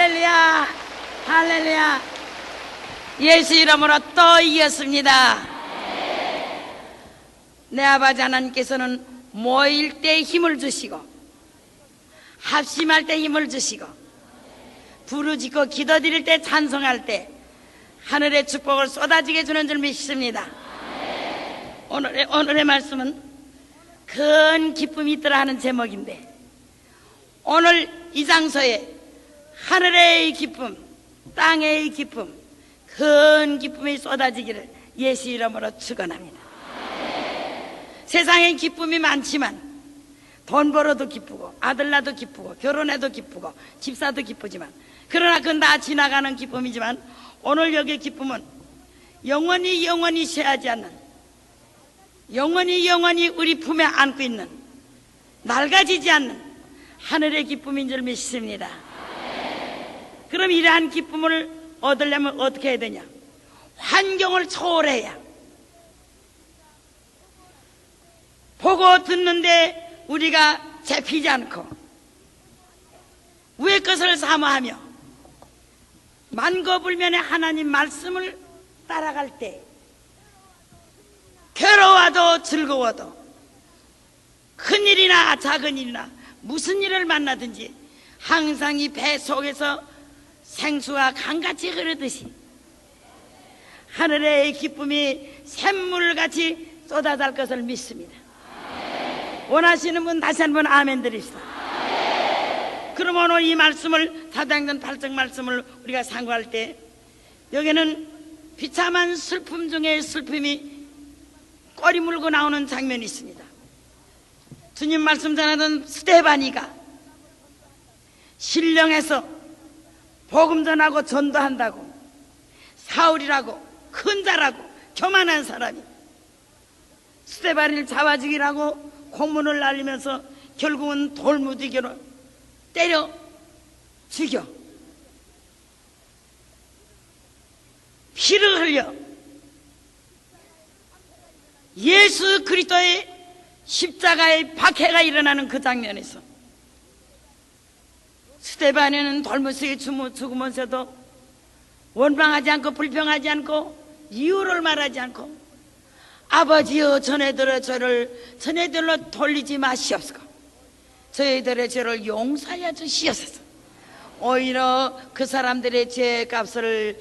할렐루야 할렐루야. 예수 이름으로 또 이겼습니다. 내 아버지 하나님께서는 모일 때 힘을 주시고 합심할 때 힘을 주시고 부르짖고 기도드릴 때 찬송할 때 하늘의 축복을 쏟아지게 주는 줄 믿습니다. 오늘의, 오늘의 말씀은 큰 기쁨이 있더라 하는 제목인데 오늘 이 장소에 하늘의 기쁨, 땅의 기쁨, 큰 기쁨이 쏟아지기를 예수 이름으로 축원합니다. 세상에 기쁨이 많지만 돈 벌어도 기쁘고 아들 낳아도 기쁘고 결혼해도 기쁘고 집사도 기쁘지만 그러나 그건 다 지나가는 기쁨이지만 오늘 여기의 기쁨은 영원히 영원히 쉬하지 않는 영원히 영원히 우리 품에 안고 있는 낡아지지 않는 하늘의 기쁨인 줄 믿습니다. 그럼 이러한 기쁨을 얻으려면 어떻게 해야 되냐? 환경을 초월해야. 보고 듣는데 우리가 잡히지 않고 위의 것을 사모하며 만거불면의 하나님 말씀을 따라갈 때 괴로워도 즐거워도 큰 일이나 작은 일이나 무슨 일을 만나든지 항상 이 배 속에서 생수가 강같이 흐르듯이 하늘의 기쁨이 샘물같이 쏟아질 것을 믿습니다. 원하시는 분 다시 한번 아멘 드립시다. 그럼 오늘 이 말씀을 사도행전 8장 말씀을 우리가 상고할 때 여기는 비참한 슬픔 중에 슬픔이 꼬리 물고 나오는 장면이 있습니다. 주님 말씀 전하던 스테바니가 신령해서 복음 전하고 전도한다고 사울이라고 큰 자라고 교만한 사람이 스테바니를 잡아 죽이라고 공문을 날리면서 결국은 돌무지개로 때려 죽여. 피를 흘려 예수 그리스도의 십자가의 박해가 일어나는 그 장면에서 스테반에는 돌무스에 죽으면서도 원망하지 않고 불평하지 않고 이유를 말하지 않고 아버지여 전애들의 죄를 전애들로 돌리지 마시옵소서. 저희들의 죄를 용서하여 주시옵소서. 오히려 그 사람들의 죄 값을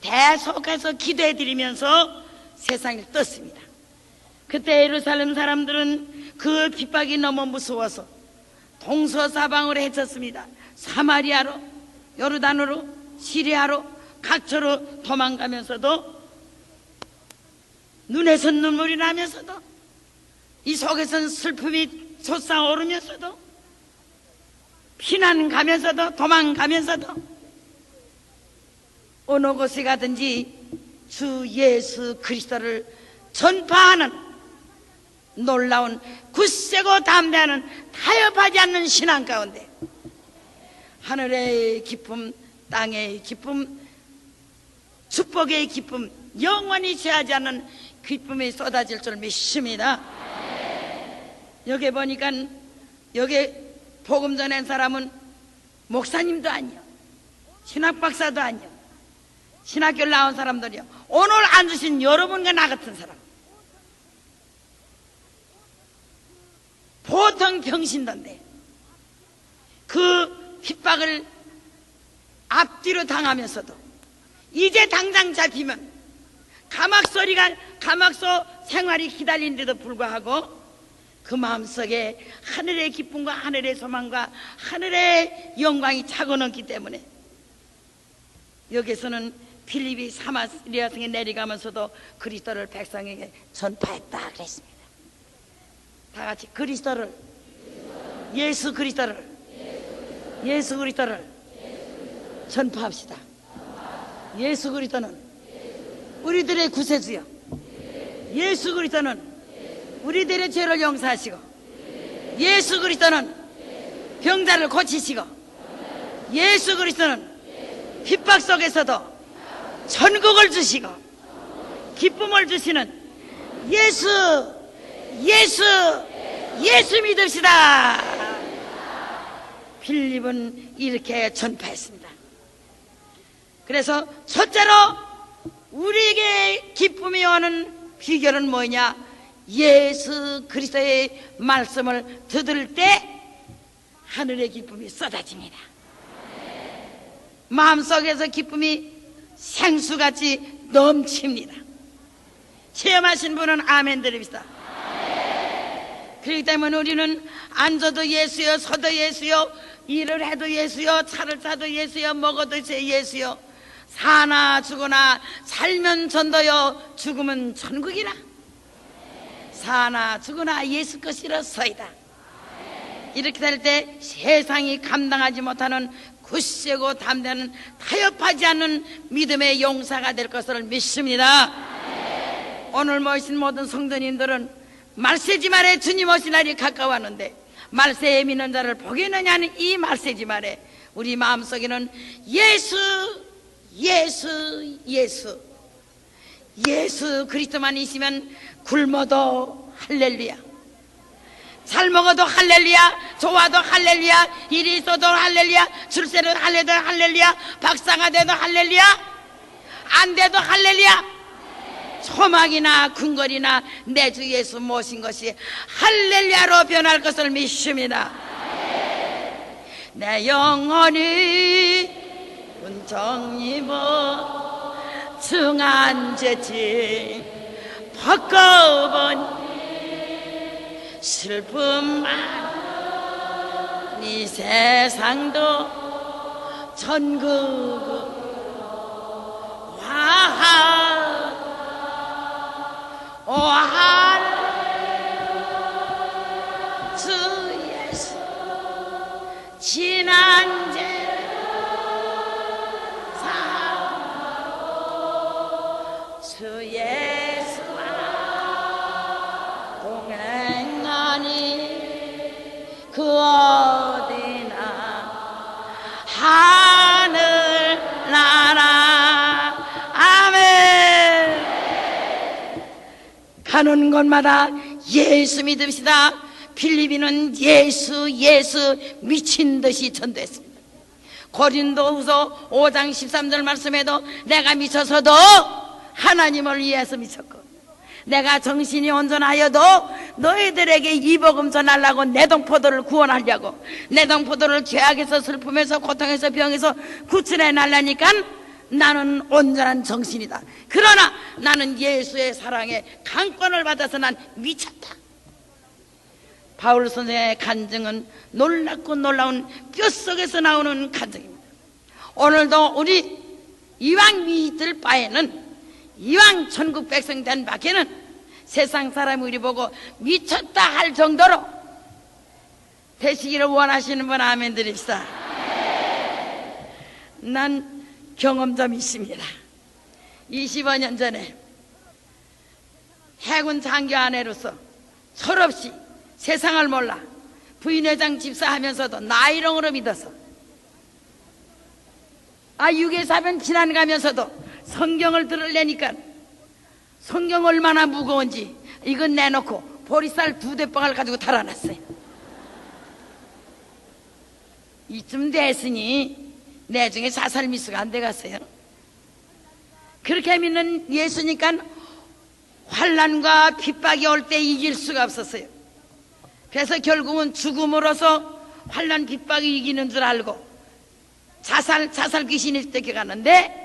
대속해서 기도해 드리면서 세상을 떴습니다. 그때 예루살렘 사람들은 그 핍박이 너무 무서워서 동서사방으로 헤쳤습니다. 사마리아로, 요르단으로, 시리아로, 각처로 도망가면서도 눈에서 눈물이 나면서도 이 속에선 슬픔이 솟아오르면서도 피난 가면서도 도망가면서도 어느 곳에 가든지 주 예수 그리스도를 전파하는 놀라운 굳세고 담대하는 타협하지 않는 신앙 가운데 하늘의 기쁨, 땅의 기쁨, 축복의 기쁨, 영원히 취하지 않는 기쁨이 쏟아질 줄 믿습니다. 여기 보니까 여기 복음 전한 사람은 목사님도 아니요, 신학 박사도 아니요, 신학교 나온 사람들이요. 오늘 앉으신 여러분과 나 같은 사람. 보통 병신던데 그 핍박을 앞뒤로 당하면서도 이제 당장 잡히면 가막소리가 가막소 생활이 기다리는데도 불구하고 그 마음속에 하늘의 기쁨과 하늘의 소망과 하늘의 영광이 차고 넘기 때문에 여기서는 필립이 사마리아 성에 내려가면서도 그리스도를 백성에게 전파했다 그랬습니다. 다 같이 그리스도를 예수 그리스도를 예수 그리스도를 전파합시다. 예수 그리스도는 우리들의 구세주요. 예수 그리스도는 우리들의 죄를 용서하시고 예수 그리스도는 병자를 고치시고 예수 그리스도는 핍박 속에서도 천국을 주시고 기쁨을 주시는 예수 예수 예수 믿읍시다 필립은 이렇게 전파했습니다 그래서 첫째로 우리에게 기쁨이 오는 비결은 뭐냐? 예수 그리스도의 말씀을 들을 때 하늘의 기쁨이 쏟아집니다. 마음속에서 기쁨이 생수같이 넘칩니다. 체험하신 분은 아멘 드립시다. 그렇기 때문에 우리는 앉아도 예수요, 서도 예수요, 일을 해도 예수요, 차를 타도 예수요, 먹어도 예수요, 사나 죽으나 살면 전도요, 죽으면 천국이라. 사나 죽으나 예수 것이로서이다. 이렇게 될 때 세상이 감당하지 못하는 굳세고 담대는 타협하지 않는 믿음의 용사가 될 것을 믿습니다. 오늘 모신 모든 성도님들은 말세지 말에 주님 오신 날이 가까웠는데 말세에 믿는 자를 보겠느냐는 이 말세지 말에 우리 마음속에는 예수 예수 예수. 예수 그리스도만 있으면 굶어도 할렐루야. 잘 먹어도 할렐루야. 좋아도 할렐루야. 일이 있어도 할렐루야. 출세도 할렐루야 할렐루야. 박사가 돼도 할렐루야. 안 돼도 할렐루야 소망이나 궁궐이나 내 주 예수 모신 것이 할렐루야로 변할 것을 믿습니다. 내 영혼이 은정 입어 증한 죄지 벗겨본 슬픔만 이 세상도 천국은 화한 오한 주 예수 지난 죄 가는 곳마다 예수 믿읍시다. 필리비는 예수 예수 미친 듯이 전도했습니다. 고린도후서 5장 13절 말씀에도 내가 미쳐서도 하나님을 위해서 미쳤고 내가 정신이 온전하여도 너희들에게 이 복음 전하려고 내동포도를 구원하려고 내동포도를 죄악에서 슬픔에서 고통에서 병에서 구출해 날라니까 나는 온전한 정신이다 그러나 나는 예수의 사랑에 강권을 받아서 난 미쳤다 바울 선생의 간증은 놀랍고 놀라운 뼛속에서 나오는 간증입니다. 오늘도 우리 이왕 믿을 바에는 이왕 천국 백성 된 밖에는 세상 사람이 우리 보고 미쳤다 할 정도로 되시기를 원하시는 분 아멘 드립시다. 난 경험점이 있습니다. 25년 전에 해군 장교 아내로서 철없이 세상을 몰라 부인회장 집사하면서도 나이롱으로 믿어서 아 유괴사변 지나가면서도 성경을 들으려니까 성경 얼마나 무거운지 이건 내놓고 보리쌀 두 대빵을 가지고 달아났어요 이쯤 됐으니 내 중에 자살 미수가 안 돼갔어요. 그렇게 믿는 예수니까 환란과 핍박이 올 때 이길 수가 없었어요. 그래서 결국은 죽음으로서 환란 핍박이 이기는 줄 알고 자살 자살 귀신이 쫓겨가는데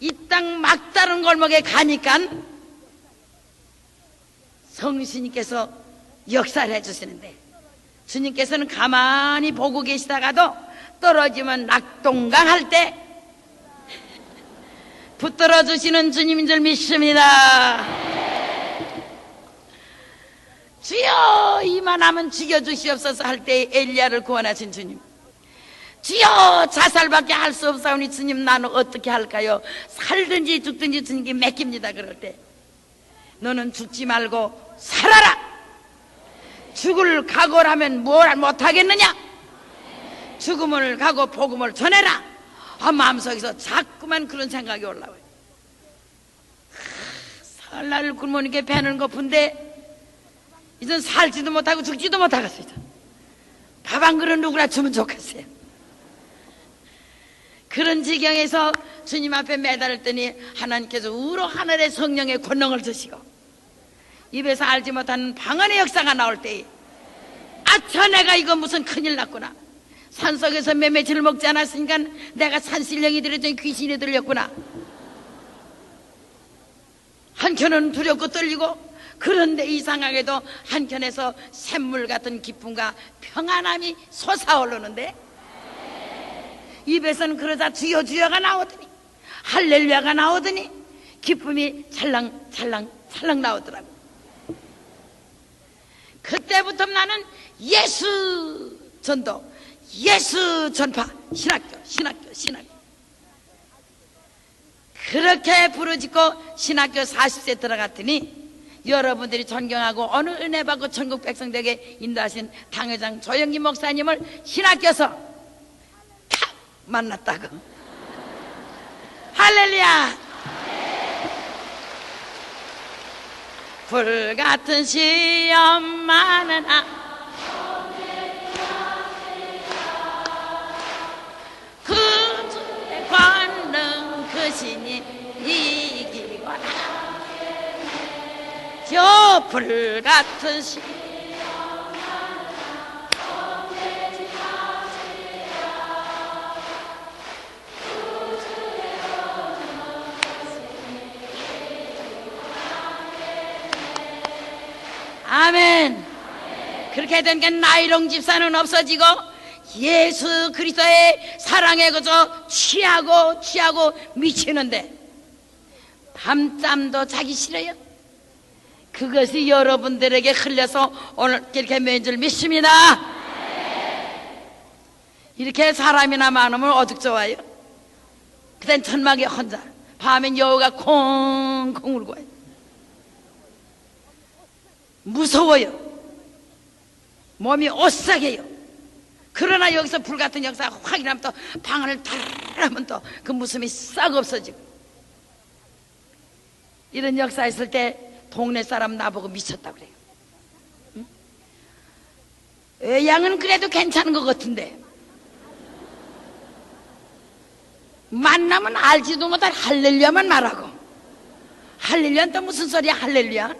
이 땅 막다른 골목에 가니까 성신님께서 역사를 해주시는데 주님께서는 가만히 보고 계시다가도 떨어지면 낙동강 할 때 붙들어 주시는 주님인 줄 믿습니다. 주여 이만하면 죽여주시옵소서 할 때 엘리야를 구원하신 주님. 주여 자살밖에 할 수 없사오니 주님 나는 어떻게 할까요? 살든지 죽든지 주님께 맡깁니다. 그럴 때. 너는 죽지 말고 살아라. 죽을 각오라면 뭘 못하겠느냐 죽음을 가고 복음을 전해라 아, 마음속에서 자꾸만 그런 생각이 올라와요 하, 살날 굶으니까 배는 고픈데 이젠 살지도 못하고 죽지도 못하겠어요. 밥 한 그릇 누구나 주면 좋겠어요. 그런 지경에서 주님 앞에 매달렸더니 하나님께서 우로 하늘의 성령의 권능을 주시고 입에서 알지 못하는 방언의 역사가 나올 때에 아차 내가 이거 무슨 큰일 났구나 산속에서 매매치를 먹지 않았으니까 내가 산신령이 들었더니 귀신이 들렸구나. 한켠은 두렵고 떨리고 그런데 이상하게도 한켠에서 샘물 같은 기쁨과 평안함이 솟아오르는데 입에서는 그러자 주여 주여가 나오더니 할렐루야가 나오더니 기쁨이 찰랑 찰랑 찰랑 나오더라고. 그때부터 나는 예수 전도. 예수 전파. 신학교 신학교 신학교. 그렇게 부르짖고 신학교 40세 들어갔더니 여러분들이 존경하고 어느 은혜 받고 전국 백성들에게 인도하신 당회장 조영기 목사님을 신학교에서 탁 만났다고. 할렐루야! 불같은 시험 많은 아 불같은 시 아멘. 그렇게 되니까 나이롱 집사는 없어지고 예수 그리스도의 사랑에 그저 취하고 취하고 미치는데 밤잠도 자기 싫어요. 그것이 여러분들에게 흘려서 오늘 이렇게 맨줄 믿습니다. 이렇게 사람이나 많으면 어둑 좋아요. 그땐 천막에 혼자 밤엔 여우가 콩콩 울고 와요. 무서워요. 몸이 오싹해요. 그러나 여기서 불같은 역사가 확 일하면 또 방안을 달하면 또 그 무서움이 싹 없어지고 이런 역사 있을 때 동네 사람 나보고 미쳤다 그래요. 응? 외양은 그래도 괜찮은 것 같은데. 만나면 알지도 못할 할렐루야만 말하고. 할렐루야는 또 무슨 소리야 할렐루야?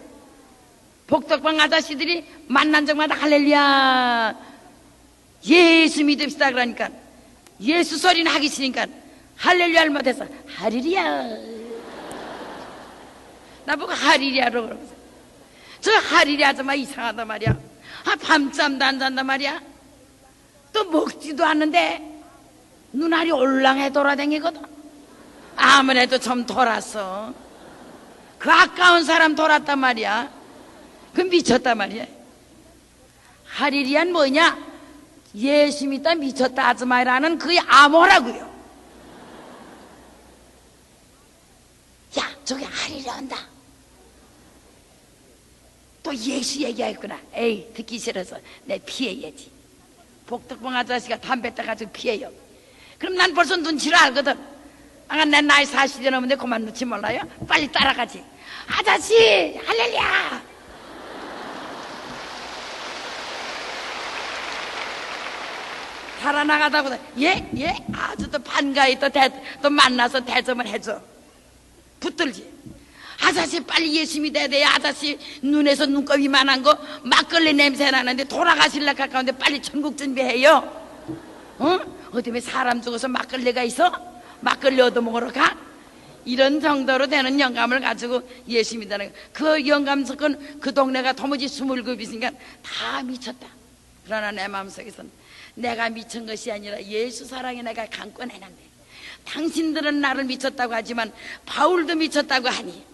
복덕방 아저씨들이 만난 적마다 할렐루야. 예수 믿읍시다 그러니까. 예수 소리는 하기 싫으니까 할렐루야를 못해서 하리리야 나보고 하리리야로 그러면서 저 하리리 아줌마 이상하단 말이야. 아 밤잠도 안 잔단 말이야. 또 먹지도 않는데 눈알이 올랑해 돌아다니거든. 아무래도 좀 돌았어. 그 아까운 사람 돌았단 말이야. 그 미쳤단 말이야. 하리리안 뭐냐? 예수 믿다 미쳤다 아줌마라는 그의 암호라고요. 야 저기 하리리 한다 또 예수 얘기하겠구나. 에이 듣기 싫어서 내 피해야지. 복덕봉 아저씨가 담배 따가지고 피해요. 그럼 난 벌써 눈치를 알거든. 아가 내 나이 40이 넘는데 그만 눈치 몰라요? 빨리 따라가지. 아저씨 할렐루야! 살아나가다보다 예? 예? 아주 또 반가이 또, 대, 또 만나서 대접을 해줘. 붙들지 아저씨 빨리 예수 믿어야 돼 아저씨 눈에서 눈곱이 만한 거 막걸리 냄새 나는데 돌아가실라 가까운데 빨리 천국 준비해요 어? 왜 사람 죽어서 막걸리가 있어? 막걸리 얻어먹으러 가? 이런 정도로 되는 영감을 가지고 예수 믿다는 그 영감 석은 그 동네가 도무지 스물급이니까 다 미쳤다 그러나 내 마음속에서는 내가 미친 것이 아니라 예수 사랑에 내가 강권해놨네 당신들은 나를 미쳤다고 하지만 바울도 미쳤다고 하니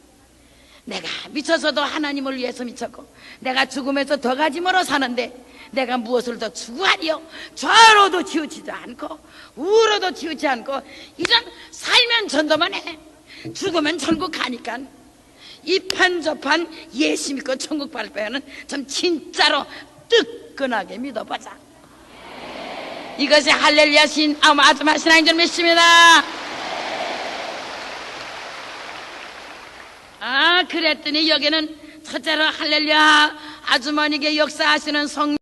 내가 미쳐서도 하나님을 위해서 미쳤고 내가 죽음에서 더 가짐으로 사는데 내가 무엇을 더 추구하리요? 좌로도 치우치지 않고 우로도 치우치 않고 이런 살면 전도만 해. 죽으면 천국 가니까. 이판 저판 예수 믿고 천국 갈 바에는 좀 진짜로 뜨끈하게 믿어보자. 이것이 할렐루야 신 아마 아줌마 신앙인 줄 믿습니다 아 그랬더니 여기는 첫째로 할렐루야. 아주머니께 역사하시는 성